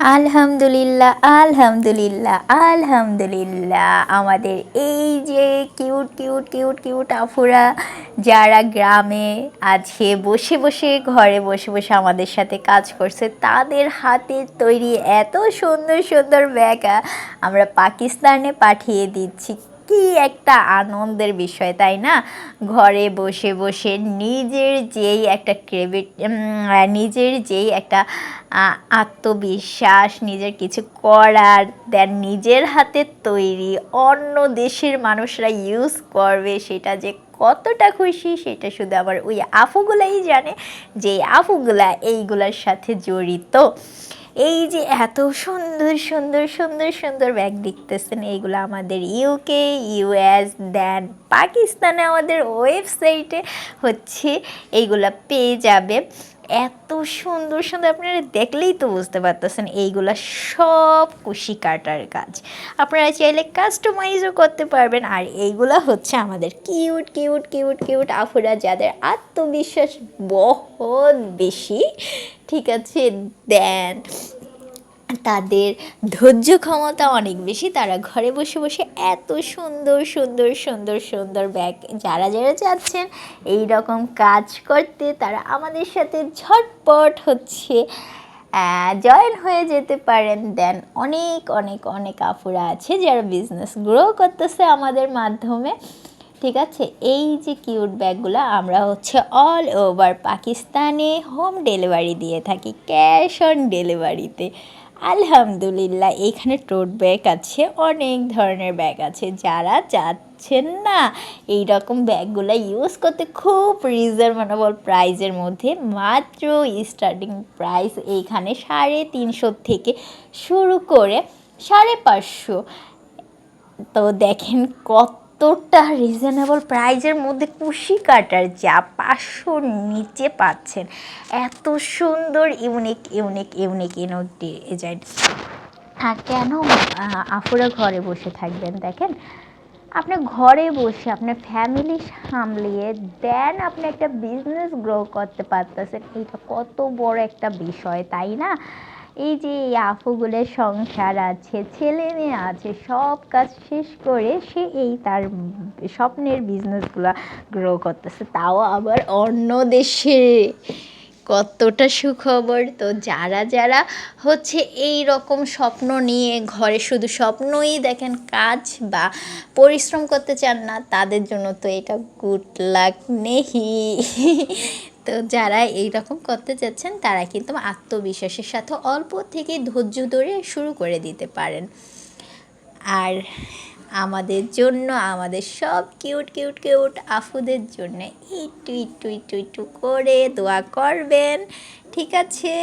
আলহামদুলিল্লাহ আলহামদুলিল্লাহ আলহামদুলিল্লাহ। আমাদের এই যে কিউট কিউট কিউট কিউট আফুরা যারা গ্রামে আছে, বসে বসে, ঘরে বসে বসে আমাদের সাথে কাজ করছে, তাদের হাতের তৈরি এত সুন্দর সুন্দর ব্যাগা আমরা পাকিস্তানে পাঠিয়ে দিচ্ছি। কি একটা আনন্দের বিষয়, তাই না? ঘরে বসে বসে নিজের যেই একটা ক্রেডিট নিজের যেই একটা আত্মবিশ্বাস, নিজের কিছু করার দেন নিজের হাতে তৈরি অন্য দেশের মানুষরা ইউজ করবে, সেটা যে কতটা খুশি, সেটা শুধু আমার ওই আফুগুলাই জানে যে আফুগুলা এইগুলার সাথে জড়িত। এই যে এত সুন্দর সুন্দর সুন্দর সুন্দর ব্যাগ দেখতেছেন এইগুলো আমাদের ইউকে ইউএস দেন পাকিস্তানে আমাদের ওয়েবসাইটে হচ্ছে এইগুলো পেয়ে যাবে। এত সুন্দর সুন্দর, আপনারা দেখলেই তো বুঝতে পারতেছেন, এইগুলা সব কুশি কাটার কাজ। আপনারা চাইলে কাস্টমাইজও করতে পারবেন, আর এইগুলা হচ্ছে আমাদের কিউট কিউট কিউট কিউট আফুরা যাদের আত্মবিশ্বাস বহুত বেশি ঠিক আছে দেন তাদের ধৈর্য ক্ষমতা অনেক বেশি। তারা ঘরে বসে বসে এত সুন্দর সুন্দর সুন্দর সুন্দর ব্যাগ যারা যারা চাচ্ছেন এই রকম কাজ করতে, তারা আমাদের সাথে ঝটপট হচ্ছে জয়েন হয়ে যেতে পারেন। দেন অনেক অনেক অনেক আফুরা আছে যারা বিজনেস গ্রো করতেছে আমাদের মাধ্যমে। ঠিক আছে? এই যে কিউট ব্যাগগুলো, আমরা হচ্ছে অল ওভার পাকিস্তানে হোম ডেলিভারি দিয়ে থাকি ক্যাশ অন ডেলিভারিতে আলহামদুলিল্লাহ এইখানে টোট ব্যাগ আছে, অনেক ধরনের ব্যাগ আছে। যারা চাচ্ছেন না এই রকম ব্যাগগুলো ইউজ করতে, খুব রিজনেবল প্রাইজের মধ্যে, মাত্র স্টার্টিং প্রাইস এইখানে সাড়ে তিনশো থেকে শুরু করে সাড়ে পাঁচশো। তো দেখেন কতটা রিজনেবল প্রাইজের মধ্যে কুশি কাটার যা পাঁচশোর নিচে পাচ্ছেন। এত সুন্দর unique unique unique unique design আর কেন আপুরা ঘরে বসে থাকবেন দেখেন? আপনি ঘরে বসে আপনার ফ্যামিলি সামলিয়ে দেন আপনি একটা বিজনেস গ্রো করতে পারতেছেন। এটা কত বড় একটা বিষয়, তাই না? এই যে এই আফুগুলোর সংসার আছে, ছেলে মেয়ে আছে, সব কাজ শেষ করে সে এই তার স্বপ্নের বিজনেসগুলো গ্রো করতেছে। তাও আবার অন্য দেশে। কতটা সুখবর তো, যারা যারা হচ্ছে এই রকম স্বপ্ন নিয়ে ঘরে শুধু স্বপ্নই দেখেন কাজ বা পরিশ্রম করতে চান না, তাদের জন্য তো এটা গুড লাক নেহি তো যারা এই রকম করতে চাচ্ছেন, তারা কিন্তু আত্মবিশ্বাসের সাথে অল্প থেকে ধৈর্য ধরে শুরু করে দিতে পারেন। আর আমাদের জন্য, আমাদের সব কিউট কিউট কিউট আফুদের জন্য একটু একটু একটু একটু করে দোয়া করবেন। ঠিক আছে?